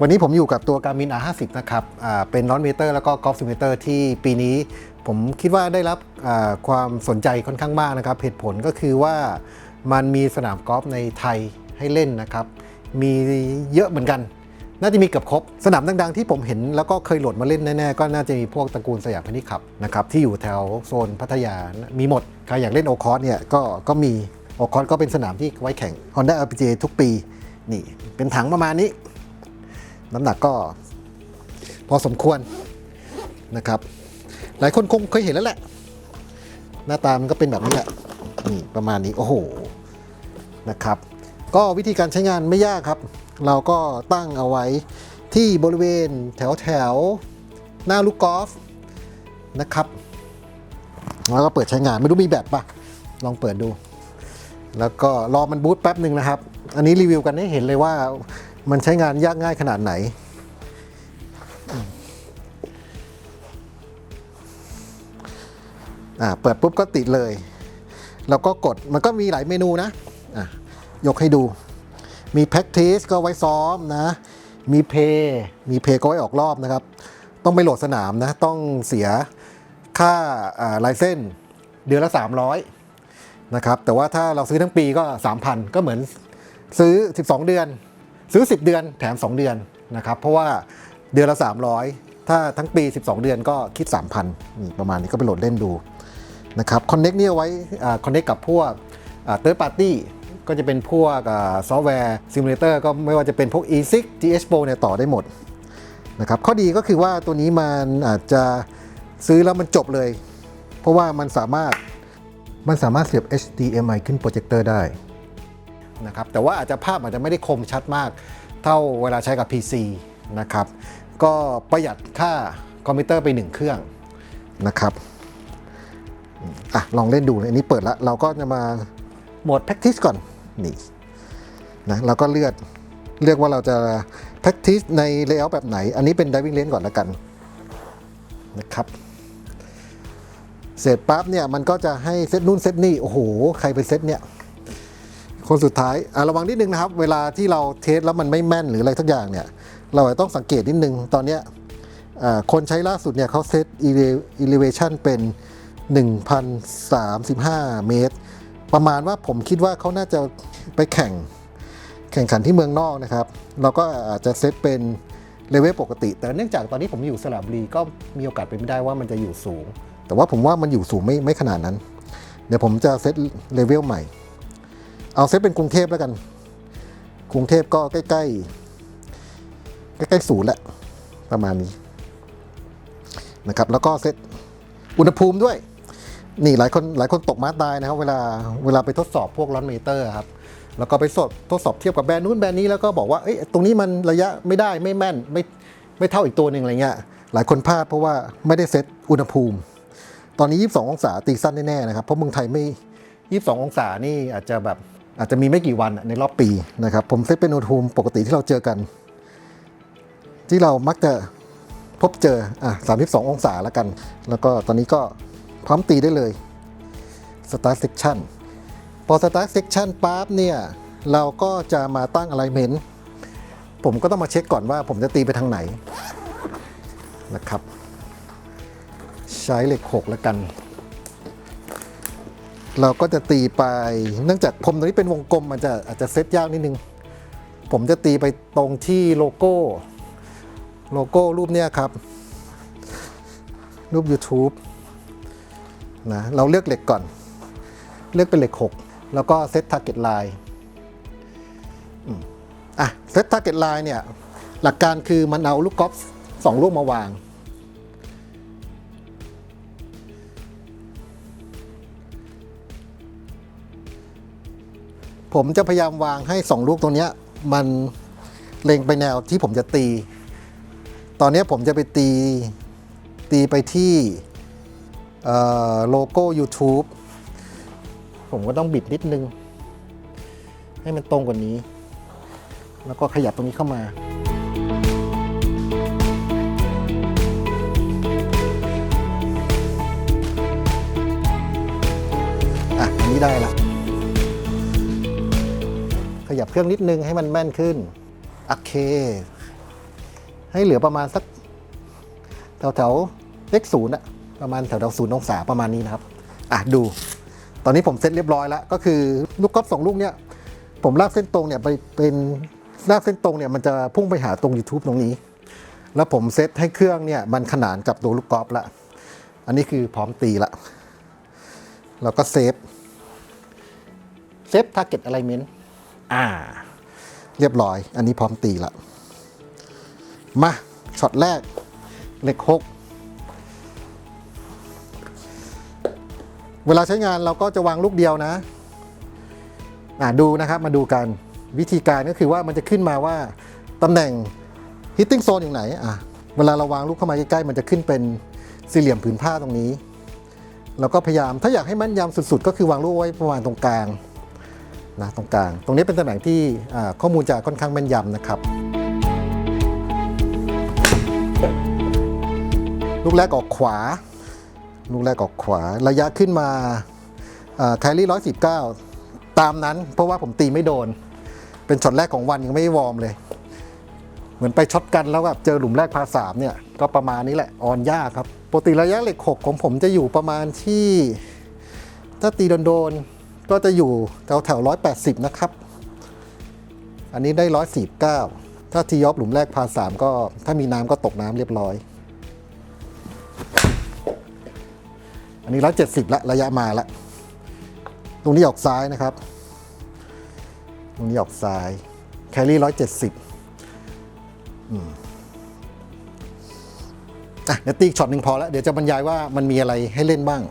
วันนี้ผมอยู่กับตัว Garmin R50 นะครับเป็นร้อนเมเตอร์แล้วก็กอล์ฟซิมเตอร์ที่ปีนี้ผมคิดว่าได้รับความสนใจค่อนข้างมากนะครับ เหตุผลก็คือว่ามันมีสนามกอล์ฟในไทยให้เล่นนะครับ มีเยอะเหมือนกัน น่าจะมีเกือบครบ สนามดังๆ ที่ผมเห็นแล้วก็เคยโหลดมาเล่นแน่ๆ ก็น่าจะมีพวกตระกูลสยามพนิชขับนะครับที่อยู่แถวโซนพัทยา มีหมด ใครอยากเล่นโอคอสเนี่ยก็ก็มีโอคอสก็เป็นสนามที่ไว้แข่ง Honda LPGA ทุกปีนี่เป็นถังประมาณนี้ น้ำหนักก็พอสมควรนะครับ หลายคนคงเคยเห็นแล้วแหละ หน้าตามันก็เป็นแบบนี้แหละนี่ประมาณนี้โอ้โหนะครับ ก็วิธีการใช้งานไม่ยากครับ เราก็ตั้งเอาไว้ที่บริเวณแถวแถวหน้าลูกกอล์ฟนะครับแล้วก็เปิดใช้งานไม่รู้มีแบบปะลองเปิดดู แล้วก็รอมันบูตแป๊บหนึ่งนะครับ อันนี้รีวิวกันให้เห็นเลยว่า มันใช้งานยากง่ายขนาดไหนอ่าเปิดปุ๊บก็ติดเลย แล้วก็กด มันก็มีหลายเมนูนะอะยกให้ดู มี practice ก็ไว้ซ้อมนะ มี pay มี pay ก็ไว้ออกรอบนะครับ ต้องไปโหลดสนามนะ ต้องเสียค่าอ่าไลเซนเดือนละ 300 นะครับ แต่ว่าถ้าเราซื้อทั้งปีก็ 3,000 ก็เหมือนซื้อ 12 เดือน ซื้อ 10 เดือนแถม 2 เดือนนะครับ เพราะว่าเดือนละ 300 ถ้าทั้งปี 12 เดือนก็คิด 3,000นี่ประมาณนี้ก็ไปโหลดเล่นดูนะครับ Connect เนี่ยเอาไว้คอนเน c t กับพวกเติร์ดปาร์ตี้ก็จะเป็นพวกซอฟต์แวร์ซิมูเลเตอร์ก็ไม่ว่าจะเป็นพวก e6 GH Pro เนี่ยต่อได้หมดนะครับข้อดีก็คือว่าตัวนี้มันอาจจะซื้อแล้วมันจบเลย เพราะว่ามันสามารถมันสามารถเสียบ HDMI ขึ้นโปรเจคเตอร์ได้ นะครับแต่ว่าอาจจะภาพอาจจะไม่ได้คมชัดมาก เท่าเวลาใช้กับ PC นะครับก็ประหยัดค่าคอมพิวเตอร์ไปหนึ่งเครื่องนะครับอะลองเล่นดูอันนี้เปิดแล้วเราก็จะมาโหมด practice ก่อนนี่นะเราก็เลือกเลือกว่าเราจะ practice ใน layout แบบไหน อันนี้เป็น diving range ก่อนแล้วกันนะครับเสร็จปั๊บเนี่ยมันก็จะให้เซตนู่นเซตนี่โอ้โห ใครไปเซตเนี่ย คนสุดท้ายอะระวังนิดนึงนะครับ เวลาที่เราเทสแล้วมันไม่แม่นหรืออะไรทักอย่างเนี่ย เราอาจจะต้องสังเกตนิดนึง ตอนเนี้ยคนใช้ล่าสุดเนี่ยเขาเซต elevation เป็น 1,035 เมตร ประมาณว่าผมคิดว่าเขาน่าจะไปแข่งแข่งขันที่เมืองนอกนะครับ เราก็อาจจะเซตเป็นเลเวลปกติ แต่เนื่องจากตอนนี้ผมอยู่สระบุรีก็มีโอกาสเป็นไปได้ว่ามันจะอยู่สูง แต่ว่าผมว่ามันอยู่สูงไม่ไม่ขนาดนั้น เดี๋ยวผมจะเซตเลเวลใหม่ เอาเซตเป็นกรุงเทพแล้วกัน กรุงเทพก็ใกล้ๆ ใกล้ๆศูนย์แหละประมาณนี้นะครับ แล้วก็เซตอุณหภูมิด้วย นี่หลายคนหลายคนตกมาตายนะครับ เวลาเวลาไปทดสอบพวกร้อนเมเตอร์ครับแล้วก็ไปสดทดสอบเทียบกับแบรนด์นู้นแบรนด์นี้แล้วก็บอกว่าเอ้ยตรงนี้มันระยะไม่ได้ไม่แม่นไม่ไม่เท่าอีกตัวหนึ่งอะไรเงี้ยหลายคนพลาดเพราะว่าไม่ได้เซตอุณหภูมิ ตอนนี้ 22 องศาตีสั้นแน่ๆนะครับ เพราะเมืองไทยไม่ 22 องศานี่อาจจะแบบ อาจจะมีไม่กี่วันในรอบปีนะครับ ผมเซตเป็นอุณหภูมิปกติที่เราเจอกัน ที่เรามักจะพบเจออะ32 องศาแล้วกัน แล้วก็ตอนนี้ก็พร้อมตีได้เลย Start Section พอ Start Section ปั๊บเนี่ยเราก็จะมาตั้ง Alignment ผมก็ต้องมาเช็คก่อนว่าผมจะตีไปทางไหนนะครับ ใช้เหล็กหกแล้วกัน เราก็จะตีไป เนื่องจากพรมตรงนี้เป็นวงกลมมันจะอาจจะเซตยากนิดนึง ผมจะตีไปตรงที่โลโก้ โลโก้รูปเนี้ยครับ รูป YouTube นะเราเลือกเหล็กก่อน เลือกเป็นเหล็ก 6 แล้วก็เซต Target Line อืมอะเซต Target Line เนี่ย หลักการคือมันเอาลูกกอล์ฟสองลูกมาวาง ผมจะพยายามวางให้สองลูกตรงนี้มันเล็งไปแนวที่ผมจะตี ตอนนี้ผมจะไปตีตีไปที่โลโก้ YouTube ผมก็ต้องบิดนิดนึง ให้มันตรงกว่านี้ แล้วก็ขยับตรงนี้เข้ามาอะอันนี้ได้ละ ยับเครื่องนิดนึงให้มันแม่นขึ้นโอเค ให้เหลือประมาณสักแถวแถวๆเลขศูนย์อะประมาณแถวแถวศูนย์องศาประมาณนี้นะครับ อะดู ตอนนี้ผมเซตเรียบร้อยแล้ว ก็คือลูกกอล์ฟสองลูกเนี่ยผมลากเส้นตรงเนี่ยไปเป็นลากเส้นตรงเนี่ยมันจะพุ่งไปหาตรง YouTube ตรงนี้ แล้วผมเซตให้เครื่องเนี่ยมันขนานกับตัวลูกกอล์ฟละ อันนี้คือพร้อมตีละ แล้วก็เซฟ เซฟ target alignment อ่า เรียบร้อย อันนี้พร้อมตีละ มา ช็อตแรก เล็กหกเวลาใช้งานเราก็จะวางลูกเดียวนะ อ่าดูนะครับ มาดูกันวิธีการก็คือว่ามันจะขึ้นมาว่าตำแหน่ง hitting zone อยู่ไหน อะ เวลาเราวางลูกเข้ามาใกล้ๆ มันจะขึ้นเป็นสี่เหลี่ยมผืนผ้าตรงนี้เราก็พยายามถ้าอยากให้มั่นยำสุดๆ ก็คือวางลูกไว้ประมาณตรงกลาง นะตรงกลาง ตรงนี้เป็นตำแหน่งที่ข้อมูลจะค่อนข้างแม่นยำนะครับ ลูกแรกออกขวา ลูกแรกออกขวา ระยะขึ้นมาแคลรี่ร้อยสิบเก้าตามนั้น เพราะว่าผมตีไม่โดน เป็นช็อตแรกของวันยังไม่วอร์มเลย เหมือนไปช็อตกันแล้วแบบเจอหลุมแรกพาสามเนี่ย ก็ประมาณนี้แหละ ออนยากครับ ปกติระยะเหล็ก6ของผมจะอยู่ประมาณที่ ถ้าตีโดนๆ ก็จะอยู่แถวแถวร้อยแปดสิบนะครับ อันนี้ได้ร้อยสี่เก้าถ้าทียอฟหลุมแรกพาสามก็ถ้ามีน้ำก็ตกน้ำเรียบร้อย อันนี้ร้อยเจ็ดสิบละระยะมาละ ตรงนี้ออกซ้ายนะครับ ตรงนี้ออกซ้าย แคลรี่ร้อยเจ็ดสิบอะเดี๋ยวตีอีกช็อตหนึ่งพอแล้ว เดี๋ยวจะบรรยายว่ามันมีอะไรให้เล่นบ้าง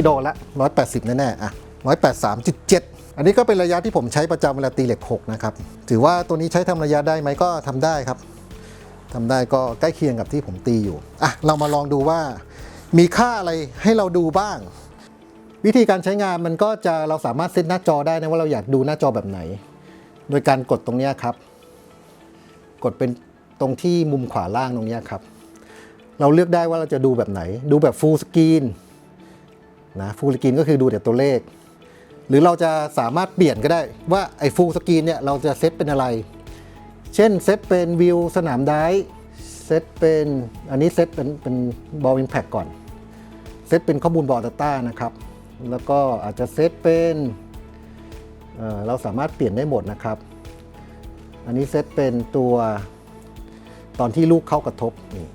นี้โดนละ180 แน่ๆอะ183.7 อันนี้ก็เป็นระยะที่ผมใช้ประจำเวลาตีเหล็ก 6 นะครับ ถือว่าตัวนี้ใช้ทำระยะได้ไหมก็ทำได้ครับทำได้ก็ใกล้เคียงกับที่ผมตีอยู่อะเรามาลองดูว่า มีค่าอะไรให้เราดูบ้าง วิธีการใช้งานมันก็จะเราสามารถเซตหน้าจอได้นะว่าเราอยากดูหน้าจอแบบไหน โดยการกดตรงนี้ครับ กดเป็นตรงที่มุมขวาล่างตรงนี้ครับ เราเลือกได้ว่าเราจะดูแบบไหน ดูแบบ full screen นะ full screen ก็คือดูแต่ตัวเลข หรือเราจะสามารถเปลี่ยนก็ได้ว่าไอ้ full screen เนี่ยเราจะเซตเป็นอะไร เช่นเซตเป็นวิวสนามได้เซตเป็นอันนี้เซตเป็นเป็นบอลอิมแพคก่อน เซตเป็นข้อมูลบอร์ด Data นะครับ แล้วก็อาจจะเซตเป็นเเราสามารถเปลี่ยนได้หมดนะครับ อันนี้เซตเป็นตัวตอนที่ลูกเข้ากระทบนี่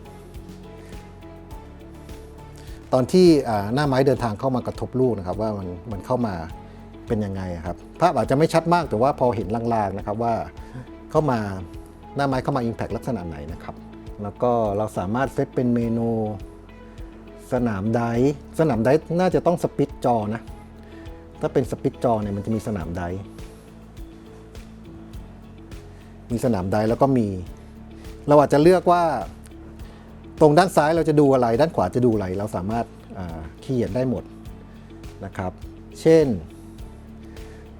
ตอนที่หน้าไม้เดินทางเข้ามากระทบลูกนะครับว่ามันมันเข้ามาเป็นยังไงครับภาพอาจจะไม่ชัดมากแต่ว่าพอเห็นลางๆนะครับว่าเข้ามาหน้าไม้เข้ามา Impact ลักษณะไหนนะครับ แล้วก็เราสามารถเซตเป็นเมนู สนามไดสนามไดน่าจะต้องสปิตจอนะ ถ้าเป็นสปิตจอเนี่ยมันจะมีสนามไดมีสนามไดแล้วก็มี เราอาจจะเลือกว่า ตรงด้านซ้ายเราจะดูอะไร ด้านขวาจะดูอะไรเราสามารถาเขียนได้หมดนะครับ เช่น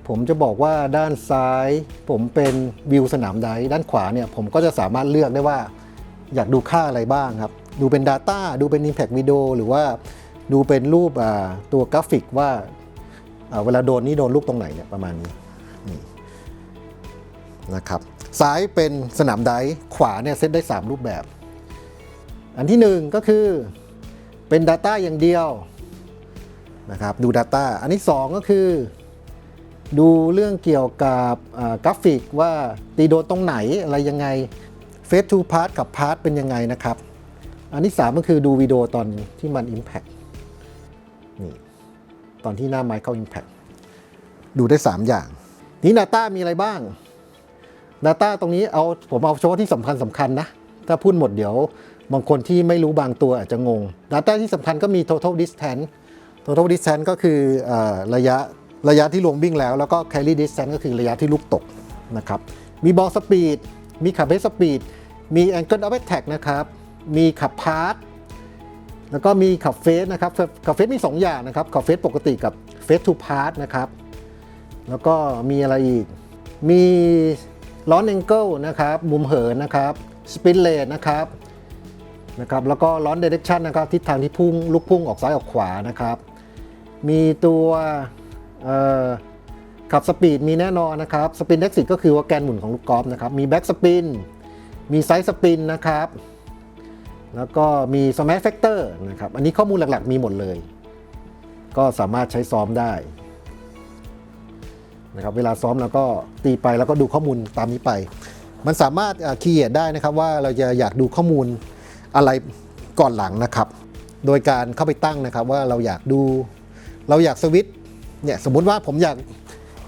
ผมจะบอกว่าด้านซ้ายผมเป็นวิวสนามไดด้านขวาเนี่ยผมก็จะสามารถเลือกได้ว่าอยากดูค่าอะไรบ้างครับ ดูเป็น Data ดูเป็น Impact Video หรือว่าดูเป็นรูปตัวกราฟิกว่าเวลาโดนนี่โดนลูกตรงไหนเนี่ยประมาณนี้นนะครับซ้ายเป็นสนามไดขวาเนี่ยเซตได้ 3 รูปแบบ อันที่ 1 ก็คือเป็น Data อย่างเดียวนะครับดู Data อันที่ 2 ก็คือ ดูเรื่องเกี่ยวกับกราฟิกว่าตีโดนตรงไหนอะไรยังไงเฟสทูพาร์ทกับพาร์ทเป็นยังไงนะครับ อันที่ 3 ก็คือดูวิดีโอตอนที่มัน Impact นี่ตอนที่หน้าไม้เข้า Impact ดูได้ 3 อย่าง นี้ Data มีอะไรบ้าง Data ตรงนี้เอาผมเอาเฉพาะที่สำคัญสำคัญนะ ถ้าพูดหมดเดี๋ยว บางคนที่ไม่รู้บางตัวอาจจะงง Data ที่สำคัญก็มี total distance total distance ก็คืออระยะระยะที่ลงวิ่งแล้ว แล้วก็ carry distance ก็คือระยะที่ลูกตกนะครับ มี ball speed มีขับเบสสปีดมี angle of attack นะครับ มีขับพาร์ทแล้วก็มีขับเฟสนะครับขับเฟสมี 2 อย่างนะครับขับเฟสปกติกับเฟสทูพาร์ทนะครับ แล้วก็มีอะไรอีก มีล้อนแองเกิลนะครับ มุมเหินนะครับ สปินเลนนะครับ นะครับแล้วก็ล้อนเดเรคชันนะครับทิศทางที่พุ่งลูกพุ่งออกซ้ายออกขวานะครับ มีตัวขับสปีดมีแน่นอนนะครับสปินเอ็กซิตก็คือว่าแกนหมุนของลูกกอล์ฟนะครับมีแบ็กสปินมีไซส์สปินนะครับแล้วก็มีสมั s แฟกเตอร์นะครับอันนี้ข้อมูลหลักๆมีหมดเลย ก็สามารถใช้ซ้อมได้นะครับเวลาซ้อมแล้วก็ตีไปแล้วก็ดูข้อมูลตามนี้ไป มันสามารถคีย์ได้นะครับว่าเราจะอยากดูข้อมูล อะไรก่อนหลังนะครับ โดยการเข้าไปตั้งนะครับว่าเราอยากดู เราอยากสวิตช์เนี่ยสมมุติว่าผมอยาก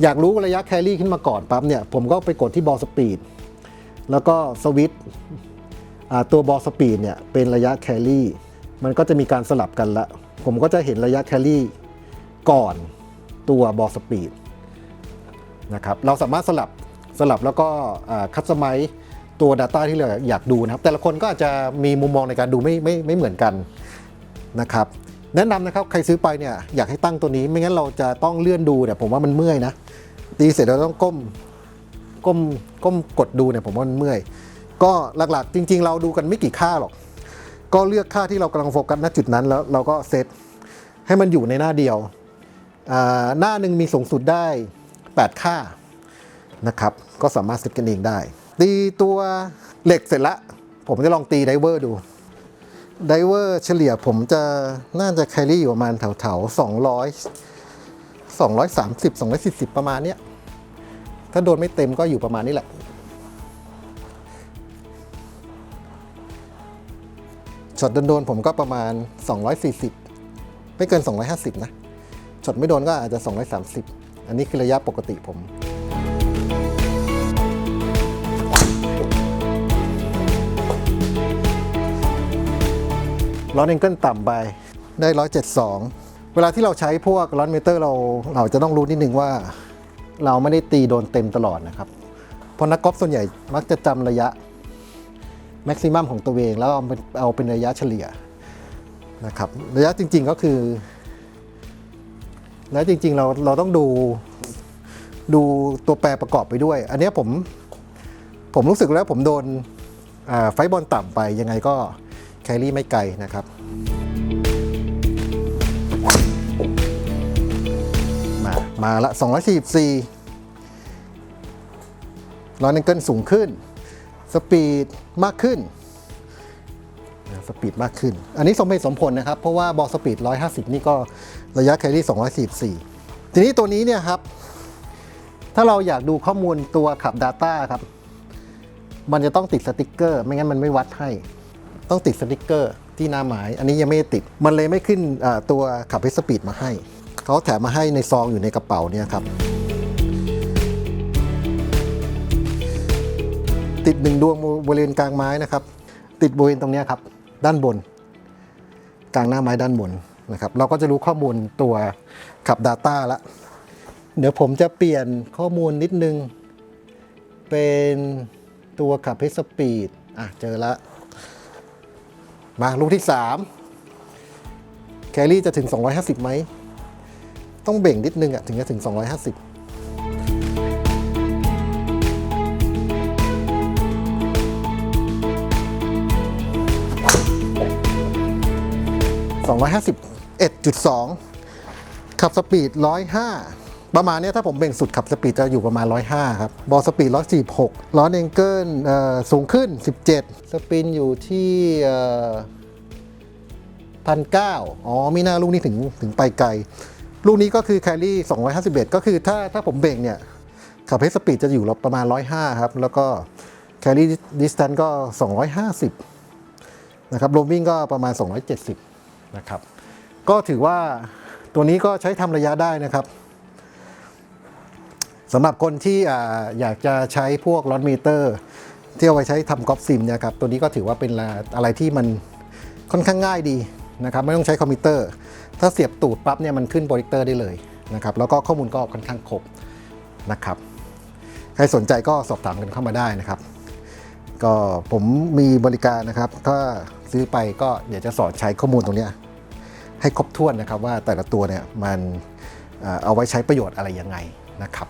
อยากรู้ระยะแครี่ขึ้นมาก่อนปั๊บเนี่ยผมก็ไปกดที่บอลสปีดแล้วก็สวิตตัวบอลสปีดเนี่ยเป็นระยะแครี่มันก็จะมีการสลับกันละ ผมก็จะเห็นระยะแครี่ก่อนตัวบอลสปีดนะครับเราสามารถสลับสลับแล้วก็คัสตอมไม ตัว Data ที่เราอยากดูนะครับ แต่ละคนก็อาจจะมีมุมมองในการดูไม่ไม่ไม่เหมือนกันนะครับแนะนำนะครับใครซื้อไปเนี่ยอยากให้ตั้งตัวนี้ไม่งั้นเราจะต้องเลื่อนดูเนี่ยผมว่ามันเมื่อยนะตีเสร็จเราต้องก้มก้มก้มกดดูเนี่ยผมว่ามันเมื่อย ก็หลักๆ จริง ๆ เราดูกันไม่กี่ค่าหรอก ก็เลือกค่าที่เรากำลังโฟกัสณจุดนั้นแล้วเราก็เซตให้มันอยู่ในหน้าเดียวหน้าหนึ่งมีสูงสุดได้ 8 ค่านะครับ ก็สามารถเซตกันเองได้ ตีตัวเหล็กเสร็จละ ผมจะลองตีไดเวอร์ดู ไดเวอร์เฉลี่ยผมจะน่าจะแครี่อยู่ประมาณแถวๆ200 230 240ประมาณเนี้ย ถ้าโดนไม่เต็มก็อยู่ประมาณนี้แหละช็อตโดนๆผมก็ประมาณ 240 ไม่เกิน 250 นะช็อตไม่โดนก็อาจจะ 230 อันนี้คือระยะปกติผม ร้อนเองเกิลต่ำไปได้ 172 เวลาที่เราใช้พวกร้อนเมเตอร์เราเราจะต้องรู้นิดนึงว่า เราไม่ได้ตีโดนเต็มตลอดนะครับ เพราะนักกอล์ฟส่วนใหญ่มักจะจำระยะแม็กซิมัมของตัวเอง แล้วเอาเป็นเอาเป็นระยะเฉลี่ยนะครับระยะจริงๆก็คือ แล้วจริงๆเราเราต้องดูดูตัวแปรประกอบไปด้วย อันนี้ผมผมรู้สึกแล้วผมโดนไฟบอลต่ำไปยังไงก็ แครี่ไม่ไกลนะครับ มามาละ 244ร้อนแองเกิลสูงขึ้น สปีดมากขึ้นสปีดมากขึ้น อันนี้สมเหตุสมผลนะครับ เพราะว่าบอลสปีด 150 นี่ก็ระยะแครี่ 244 ทีนี้ตัวนี้เนี่ยครับ ถ้าเราอยากดูข้อมูลตัวขับ Data ครับ มันจะต้องติดสติกเกอร์ ไม่งั้นมันไม่วัดให้ ต้องติดสติกเกอร์ที่หน้าหมาย อันนี้ยังไม่ติด มันเลยไม่ขึ้นตัวขับให้สปีดมาให้ เขาแถมมาให้ในซองอยู่ในกระเป๋าเนี่ยครับ ติดหนึ่งดวงบริเวณกลางไม้นะครับ ติดบริเวณตรงนี้ครับ ด้านบน กลางหน้าไม้ด้านบนนะครับ เราก็จะรู้ข้อมูลตัวขับ Data ละเดี๋ยวผมจะเปลี่ยนข้อมูลนิดนึง เป็นตัวขับให้สปีดอะเจอละ มาลูกที่ 3 แครี่จะถึง 250ไหม ต้องเบ่งนิดนึงอะถึงจะถึง 250 251.2 ขับสปีด 105 ประมาณนี้ถ้าผมเบ่งสุดขับสปีดจะอยู่ประมาณ 105 ครับ บอลสปีด 146 ล้อเองเกิลสูงขึ้น 17 สปินอยู่ที่พันเก้าอ๋อมีหน้าลูกนี้ถึงถึงไปไกล ลูกนี้ก็คือแคลรี่251 ก็คือถ้าถ้าผมเบ่งเนี่ยขับให้สปีดจะอยู่ประมาณ 105 ครับ แล้วก็แคลรี่ดิสแตนก็ 250 นะครับโรมวิ่งก็ประมาณ 270 นะครับ ก็ถือว่าตัวนี้ก็ใช้ทำระยะได้นะครับ สำหรับคนที่อยากจะใช้พวกลอตเมเตอร์ ที่เอาไว้ใช้ทำก๊อล์ฟซิมเนี่ยครับตัวนี้ก็ถือว่าเป็นอะไรที่มันค่อนข้างง่ายดีนะครับไม่ต้องใช้คอมพิวเตอร์ ถ้าเสียบตูดปั๊บเนี่ยมันขึ้นโปรเจคเตอร์ได้เลยนะครับแล้วก็ข้อมูลก็ค่อนข้างครบนะครับใครสนใจก็สอบถามกันเข้ามาได้นะครับ ก็ผมมีบริการนะครับ ถ้าซื้อไปก็เดี๋ยวจะสอนใช้ข้อมูลตรงนี้ให้ครบถ้วนนะครับว่าแต่ละตัวเนี่ยมันเอาไว้ใช้ประโยชน์อะไรยังไงนะครับ